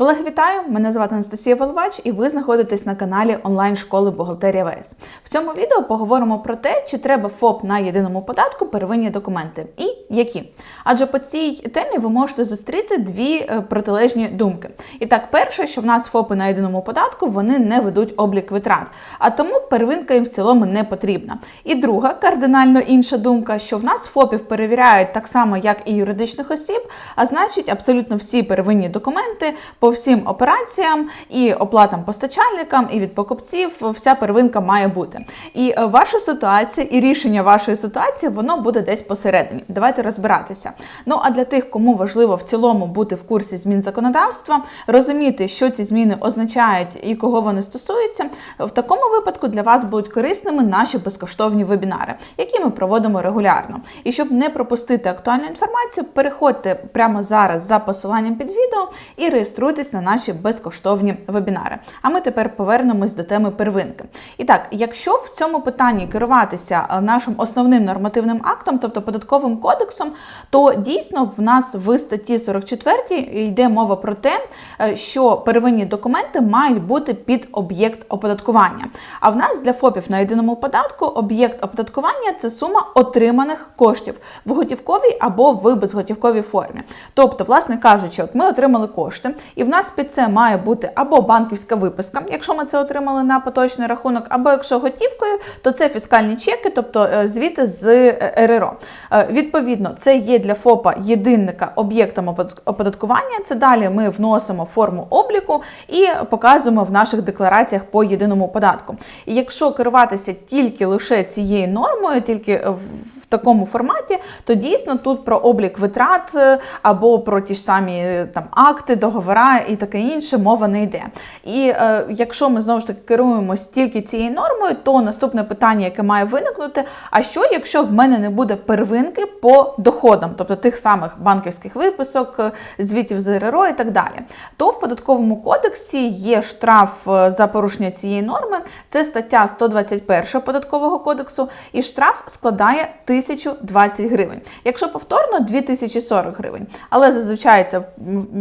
Колеги, вітаю! Мене звати Анастасія Воловач, і ви знаходитесь на каналі онлайн-школи Бухгалтерія ВС. В цьому відео поговоримо про те, чи треба ФОП на єдиному податку первинні документи і які. Адже по цій темі ви можете зустріти дві е, протилежні думки. І так, перше, що в нас ФОПи на єдиному податку вони не ведуть облік витрат, а тому первинка їм в цілому не потрібна. І друга кардинально інша думка, що в нас ФОПів перевіряють так само, як і юридичних осіб, а значить, абсолютно всі первинні документи всім операціям і оплатам постачальникам, і від покупців вся первинка має бути. І е, ваша ситуація, і рішення вашої ситуації воно буде десь посередині. Давайте розбиратися. Ну а для тих, кому важливо в цілому бути в курсі змін законодавства, розуміти, що ці зміни означають і кого вони стосуються, в такому випадку для вас будуть корисними наші безкоштовні вебінари, які ми проводимо регулярно. І щоб не пропустити актуальну інформацію, переходьте прямо зараз за посиланням під відео і реєструйтесь на наші безкоштовні вебінари. А ми тепер повернемось до теми первинки. І так, якщо в цьому питанні керуватися е, нашим основним нормативним актом, тобто податковим кодексом, то дійсно в нас в статті 44 йде мова про те, е, що первинні документи мають бути під об'єкт оподаткування. А в нас для ФОПів на єдиному податку об'єкт оподаткування це сума отриманих коштів в готівковій або в безготівковій формі. Тобто, власне кажучи, от ми отримали кошти, і в нас під це має бути або банківська виписка, якщо ми це отримали на поточний рахунок, або якщо готівкою, то це фіскальні чеки, тобто е, звіти з е, РРО. Е, Відповідно, це є для ФОПа єдинника об'єктом оподаткування. Це далі ми вносимо форму обліку і показуємо в наших деклараціях по єдиному податку. І якщо керуватися тільки лише цією нормою, тільки в такому форматі, то дійсно тут про облік витрат або про ті ж самі там акти, договора і таке інше мова не йде. І е, якщо ми знову ж таки керуємось тільки цією нормою, то наступне питання, яке має виникнути: а що, якщо в мене не буде первинки по доходам, тобто тих самих банківських виписок, е, звітів з РРО і так далі, то в податковому кодексі є штраф е, за порушення цієї норми. Це стаття 121 податкового кодексу, і штраф складає 1020 гривень. Якщо повторно 2040 гривень. Але зазвичай це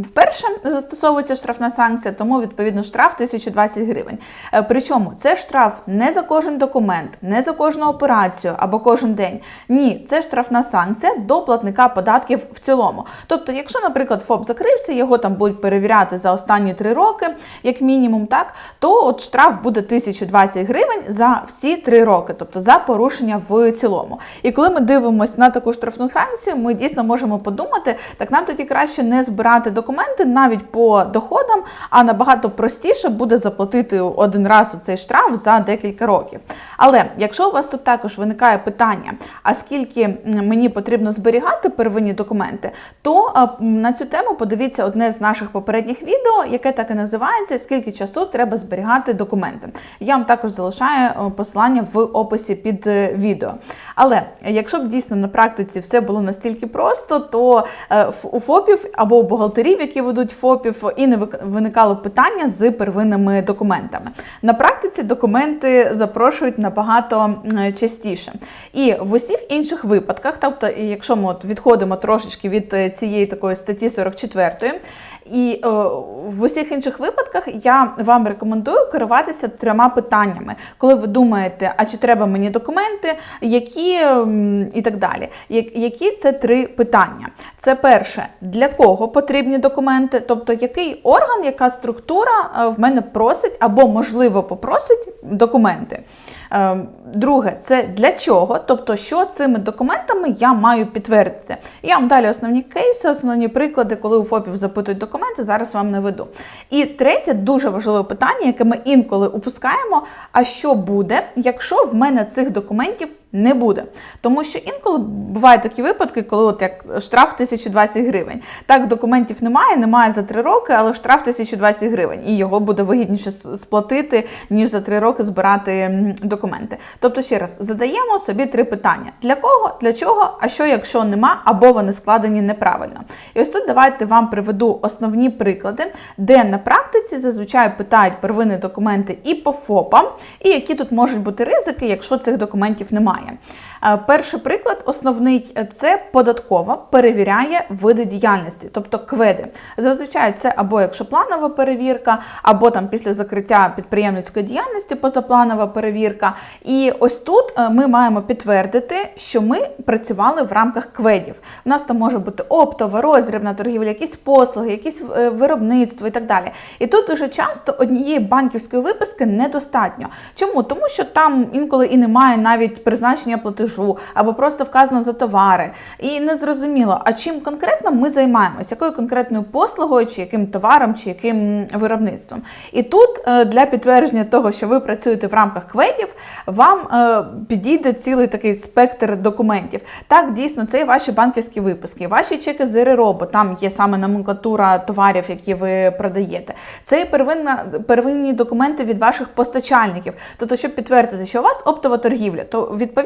вперше застосовується штрафна санкція, тому відповідно штраф 1020 гривень. Е, Причому це штраф не за кожен документ, не за кожну операцію або кожен день. Ні, це штрафна санкція до платника податків в цілому. Тобто, якщо, наприклад, ФОП закрився, його там будуть перевіряти за останні три роки, як мінімум, так, то от штраф буде 1020 гривень за всі три роки, тобто за порушення в цілому. І коли ми дивимося на таку штрафну санкцію, ми дійсно можемо подумати, так нам тоді краще не збирати документи навіть по доходам, а набагато простіше буде заплатити один раз цей штраф за декілька років. Але якщо у вас тут також виникає питання, а скільки мені потрібно зберігати первинні документи, то на цю тему подивіться одне з наших попередніх відео, яке так і називається Скільки часу треба зберігати документи. Я вам також залишаю е, посилання в описі під е, відео. Але якщо б дійсно на практиці все було настільки просто, то е, у ФОПів або у бухгалтерів, які ведуть ФОПів, і не виникало питання з первинними документами. На практиці документи запрошують набагато частіше. І в усіх інших випадках, тобто, якщо ми от відходимо трошечки від е, цієї такої статті 44, і е, в усіх інших випадках я вам рекомендую керуватися трьома питаннями, коли ви думаєте, а чи треба мені документи, які і так далі. Які це три питання? Це перше, для кого потрібні документи, тобто який орган, яка структура е, в мене просить або можливо попросить документи. Е, Друге, це для чого, тобто, що цими документами я маю підтвердити. Я вам далі основні кейси, основні приклади, коли у ФОПів запитують документи, зараз вам наведу. І третє, дуже важливе питання, яке ми інколи упускаємо: а що буде, якщо в мене цих документів не буде? Тому що інколи бувають такі випадки, коли от як штраф 1020 гривень. Так, документів немає, немає за 3 роки, але штраф 1020 гривень, і його буде вигідніше сплатити, ніж за 3 роки збирати документи. Тобто, ще раз задаємо собі три питання: для кого, для чого, а що, якщо нема, або вони складені неправильно. І ось тут давайте вам приведу основні приклади, де на практиці зазвичай питають первинні документи і по ФОПам, і які тут можуть бути ризики, якщо цих документів немає. Немає. Е, Перший приклад, основний, е, це податкова перевіряє види діяльності, тобто кведи. Зазвичай це або якщо планова перевірка, або там після закриття підприємницької діяльності позапланова перевірка. І ось тут е, ми маємо підтвердити, що ми працювали в рамках кведів. У нас там може бути оптова, роздрібна торгівля, якісь послуги, якісь виробництво і так далі. І тут дуже часто однієї банківської виписки недостатньо. Чому? Тому що там інколи і немає навіть призначення платежу, або просто вказано за товари. І не зрозуміло, а чим конкретно ми займаємося, якою конкретною послугою, чи яким товаром, чи яким виробництвом. І тут е, для підтвердження того, що ви працюєте в рамках кведів, вам е, підійде цілий такий спектр документів. Так, дійсно, це і ваші банківські виписки, ваші чеки з РРО, бо там є саме номенклатура товарів, які ви продаєте. Це і первинна, первинні документи від ваших постачальників. Тобто, щоб підтвердити, що у вас оптова торгівля, то відповідно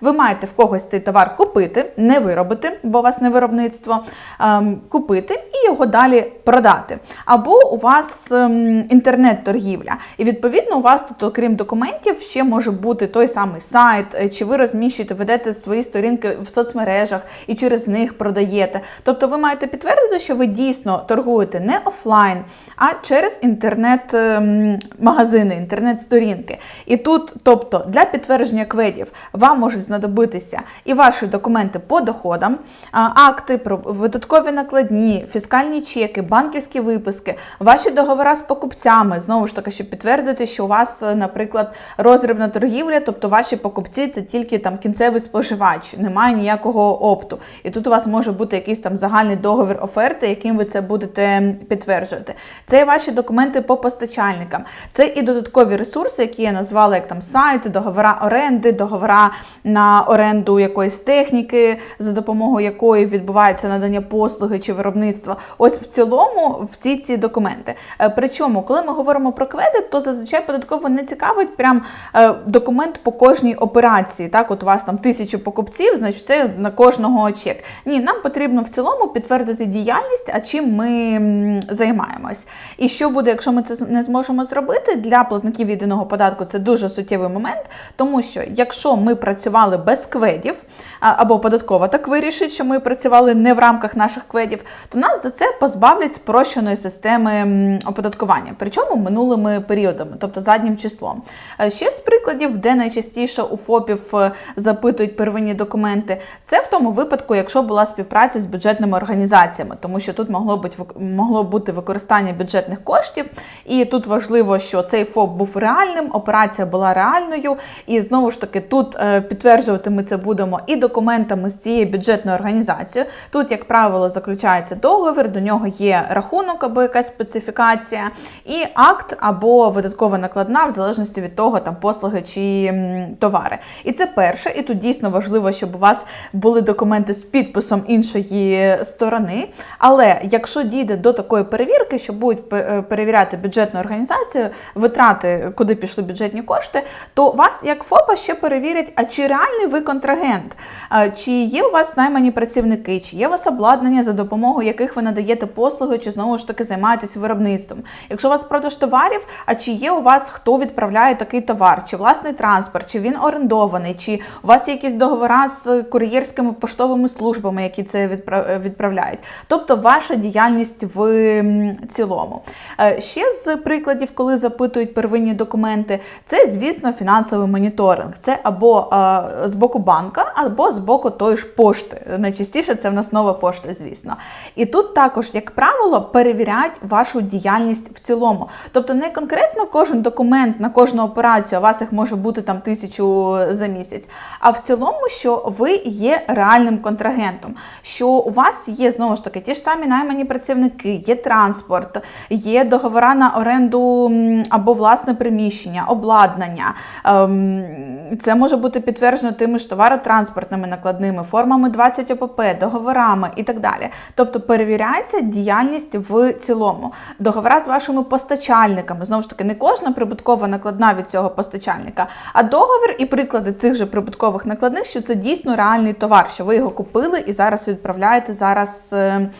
ви маєте в когось цей товар купити, не виробити, бо у вас не виробництво, ем, купити і його далі продати. Або у вас ем, інтернет-торгівля. І відповідно у вас тут, окрім документів, ще може бути той самий сайт, е, чи ви розміщуєте, ведете свої сторінки в соцмережах і через них продаєте. Тобто ви маєте підтвердити, що ви дійсно торгуєте не офлайн, а через інтернет-магазини, інтернет-сторінки. І тут, тобто, для підтвердження кведів вам можуть знадобитися і ваші документи по доходам, акти про видаткові накладні, фіскальні чеки, банківські виписки, ваші договори з покупцями. Знову ж таки, щоб підтвердити, що у вас, е, наприклад, роздрібна торгівля, тобто ваші покупці це тільки там кінцевий споживач, немає ніякого опту. І тут у вас може бути якийсь там загальний договір оферти, яким ви це будете підтверджувати. Це і ваші документи по постачальникам, це і додаткові ресурси, які я назвала як там сайти, договора оренди, договора на оренду якоїсь техніки, за допомогою якої відбувається надання послуги чи виробництва. Ось в цілому всі ці документи. Е, Причому, коли ми говоримо про кведи, то зазвичай податково не цікавить прям е, документ по кожній операції. Так, от у вас там тисячу покупців, значить це на кожного чек. Ні, нам потрібно в цілому підтвердити діяльність, а чим ми займаємось. І що буде, якщо ми це не зможемо зробити для платників єдиного податку, це дуже суттєвий момент, тому що якщо ми працювали без кведів, або податкова так вирішить, що ми працювали не в рамках наших кведів, то нас за це позбавлять спрощеної системи оподаткування, причому минулими періодами, тобто заднім числом. Ще з прикладів, де найчастіше у ФОПів е, запитують первинні документи, це в тому випадку, якщо була співпраця з бюджетними організаціями, тому що тут могло бути могло бути використання бюджетних коштів, і тут важливо, що цей ФОП був реальним, операція була реальною, і знову ж таки тут е, підтверджувати ми це будемо і документами з цієї бюджетної організації. Тут, як правило, заключається договір, до нього є рахунок або якась специфікація, і акт або видаткова накладна, в залежності від того, там послуги чи товари. І це перше, і тут дійсно важливо, щоб у вас були документи з підписом іншої сторони. Але якщо дійде до такої перевірки, що будуть е, перевіряти бюджетну організацію, витрати, куди пішли бюджетні кошти, то вас як ФОПа ще перевірять, а чи реальний ви контрагент, чи є у вас наймані працівники, чи є у вас обладнання, за допомогою яких ви надаєте послуги, чи знову ж таки займаєтесь виробництвом. Якщо у вас продаж товарів, а чи є у вас хто відправляє такий товар, чи власний транспорт, чи він орендований, чи у вас є якісь договори з кур'єрськими поштовими службами, які це відправляють. Тобто ваша діяльність в цілому. Ще з прикладів, коли запитують первинні документи, це, звісно, фінансовий моніторинг. Це або е, з боку банка, або з боку тої ж пошти. Найчастіше це в нас нова пошта, звісно. І тут також, як правило, перевіряють вашу діяльність в цілому. Тобто не конкретно кожен документ на кожну операцію, у вас їх може бути там тисячу за місяць, а в цілому, що ви є реальним контрагентом, що у вас є знову ж таки ті ж самі наймані працівники, є транспорт, є договора на оренду або власне приміщення, обладнання. Ем, Це може бути підтверджено тими ж товаротранспортними накладними, формами 20 ОПП, договорами і так далі. Тобто перевіряється діяльність в цілому. Договора з вашими постачальниками. Знову ж таки, не кожна прибуткова накладна від цього постачальника, а договір і приклади цих же прибуткових накладних, що це дійсно реальний товар, що ви його купили і зараз відправляєте зараз е,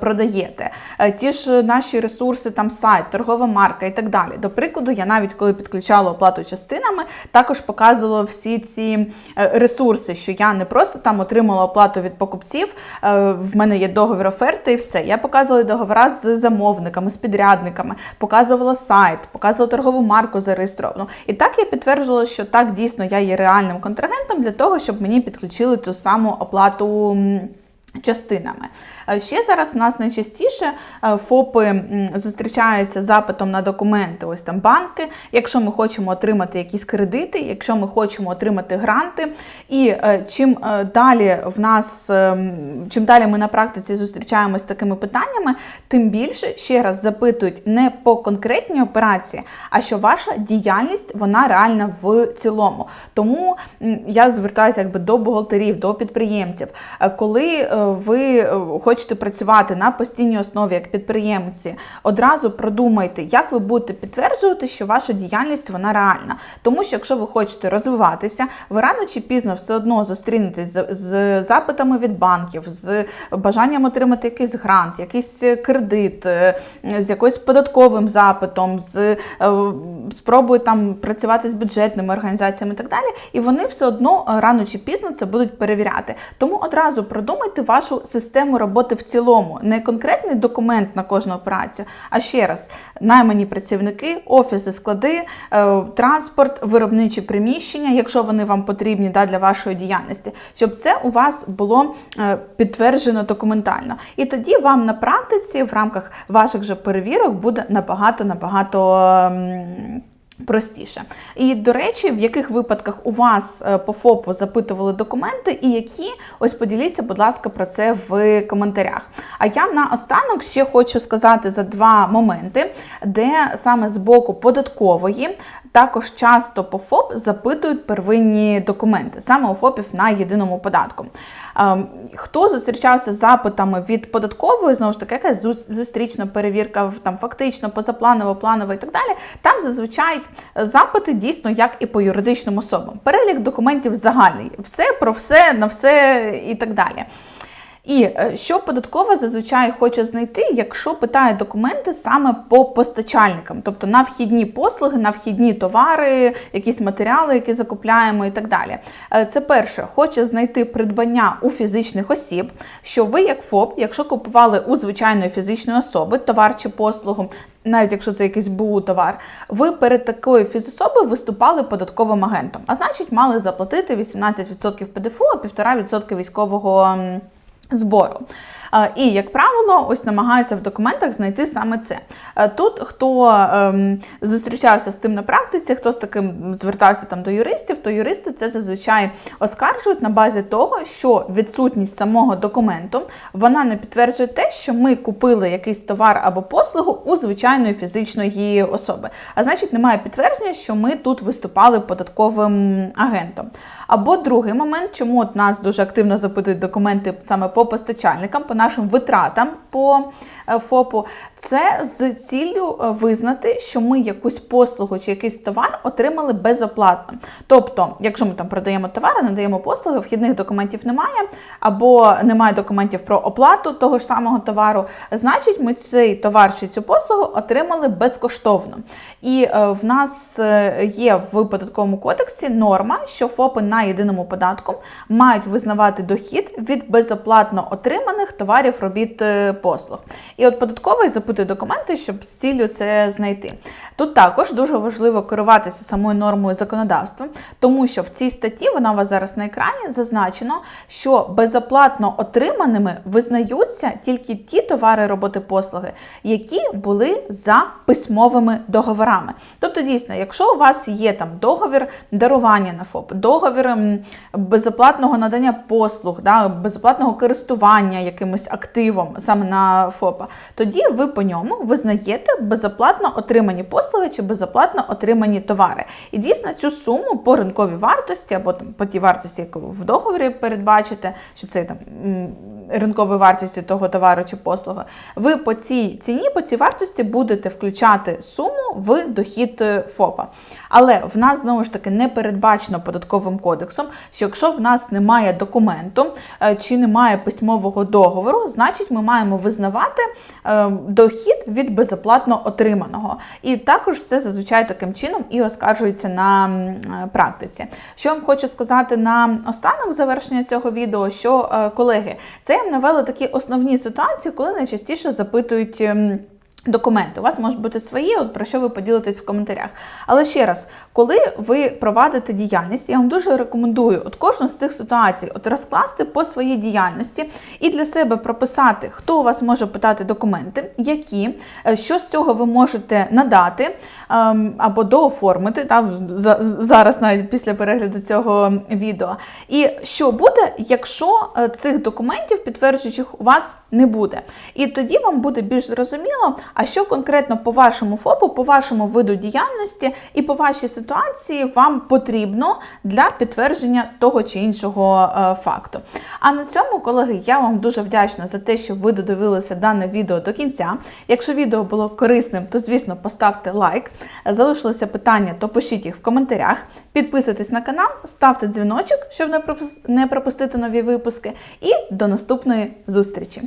продаєте. Е, Ті ж наші ресурси, там сайт, торгова марка і так далі. До прикладу, я навіть коли підключала оплату частинами, також показувала всі ці е, ресурси, що я не просто там отримала оплату від покупців. е, В мене є договір оферти і все. Я показувала договора з замовниками, з підрядниками, показувала сайт, показувала торгову марку зареєстровану. І так я підтверджувала, що так дійсно я є реальним контрагентом для того, щоб мені підключили ту саму оплату. Частинами. Е, Ще зараз у нас найчастіше е, ФОПи зустрічаються з запитом на документи, ось там банки, якщо ми хочемо отримати якісь кредити, якщо ми хочемо отримати гранти. І е, чим далі в нас, чим далі ми на практиці зустрічаємось з такими питаннями, тим більше ще раз запитують не по конкретній операції, а що ваша діяльність вона реальна в цілому. Тому я звертаюся якби до бухгалтерів, до підприємців. Коли ви е, хочете працювати на постійній основі як підприємці, одразу продумайте, як ви будете підтверджувати, що ваша діяльність вона реальна. Тому що якщо ви хочете розвиватися, ви рано чи пізно все одно зустрінетесь з, з запитами від банків, з бажанням отримати якийсь грант, якийсь кредит, е, з якоюсь податковим запитом, з е, спробою там працювати з бюджетними організаціями і так далі. І вони все одно рано чи пізно це будуть перевіряти. Тому одразу продумайте вашу систему роботи в цілому, не конкретний документ на кожну операцію, а ще раз наймані працівники, офіси, склади, е, транспорт, виробничі приміщення, якщо вони вам потрібні да, для вашої діяльності, щоб це у вас було е, підтверджено документально. І тоді вам на практиці в рамках ваших же перевірок буде набагато набагато. Простіше. І, до речі, в яких випадках у вас е, по ФОПу запитували документи, і які, ось поділіться, будь ласка, про це в коментарях. А я наостанок ще хочу сказати за два моменти, де саме з боку податкової також часто по ФОП запитують первинні документи, саме у ФОПів на єдиному податку. Ем, Хто зустрічався з запитами від податкової, знову ж таки, якась зустрічна перевірка, там фактично, позапланова, планова і так далі. Там зазвичай запити дійсно як і по юридичним особам. Перелік документів загальний, все про все, на все і так далі. І е, що податкова зазвичай хоче знайти, якщо питає документи саме по постачальникам, тобто на вхідні послуги, на вхідні товари, якісь матеріали, які закупляємо і так далі. Е, Це перше, хоче знайти придбання у фізичних осіб, що ви, як ФОП, якщо купували у звичайної фізичної особи товар чи послугу, навіть якщо це якийсь БУ товар, ви перед такою фізособою виступали податковим агентом, а значить, мали заплатити 18% ПДФО, а 1,5% військового. Збору. Е, І, як правило, ось намагаються в документах знайти саме це. Е, Тут хто ем, зустрічався з тим на практиці, хто з таким звертався там до юристів, то юристи це зазвичай оскаржують на базі того, що відсутність самого документу вона не підтверджує те, що ми купили якийсь товар або послугу у звичайної фізичної особи. А значить, немає підтвердження, що ми тут виступали податковим агентом. Або другий момент, чому от нас дуже активно запитують документи саме по постачальникам, по нашим витратам по е, ФОПу, це з ціллю е, визнати, що ми якусь послугу чи якийсь товар отримали безоплатно. Тобто, якщо ми там продаємо товари, надаємо послуги, вхідних документів немає, або немає документів про оплату того ж самого товару, значить, ми цей товар чи цю послугу отримали безкоштовно. І е, в нас є в податковому кодексі норма, що ФОПи на єдиному податку мають визнавати дохід від безоплатно отриманих товарів, робіт, е, послуг. І от податковий запитує документи, щоб з ціллю це знайти. Тут також дуже важливо керуватися самою нормою законодавства, тому що в цій статті вона у вас зараз на екрані зазначено, що безоплатно отриманими визнаються тільки ті товари, роботи, послуги, які були за письмовими договорами. Тобто, дійсно, якщо у вас є там договір дарування на ФОП, договір безоплатного надання послуг, да, безоплатного користування якимось активом саме на ФОПа, тоді ви по ньому визнаєте безоплатно отримані послуги чи безоплатно отримані товари. І дійсно цю суму по ринковій вартості або там по тій вартості, яку ви в договорі передбачите, що це там ринкової вартості того товару чи послуги, ви по цій ціні, по цій вартості будете включати суму в дохід е, ФОПа. Але в нас знову ж таки не передбачено податковим кодексом, що якщо в нас немає документу е, чи немає письмового договору, значить ми маємо визнавати е, дохід від безоплатно отриманого. І також це зазвичай таким чином і оскаржується на е, практиці. Що я вам хочу сказати на останок завершення цього відео, що е, колеги, це я вам навела такі основні ситуації, коли найчастіше запитують. Документи у вас можуть бути свої, от про що ви поділитесь в коментарях. Але ще раз, коли ви провадите діяльність, я вам дуже рекомендую от кожну з цих ситуацій от розкласти по своїй діяльності і для себе прописати, хто у вас може питати документи, які, е, що з цього ви можете надати ем, або дооформити та, за- зараз, навіть після перегляду цього відео. І що буде, якщо е, цих документів, підтверджуючих, у вас не буде. І тоді вам буде більш зрозуміло, а що конкретно по вашому ФОПу, по вашому виду діяльності і по вашій ситуації вам потрібно для підтвердження того чи іншого е, факту. А на цьому, колеги, я вам дуже вдячна за те, що ви додивилися дане відео до кінця. Якщо відео було корисним, то звісно поставте лайк. Залишилося питання, то пишіть їх в коментарях. Підписуйтесь на канал, ставте дзвіночок, щоб не пропустити нові випуски. І до наступної зустрічі!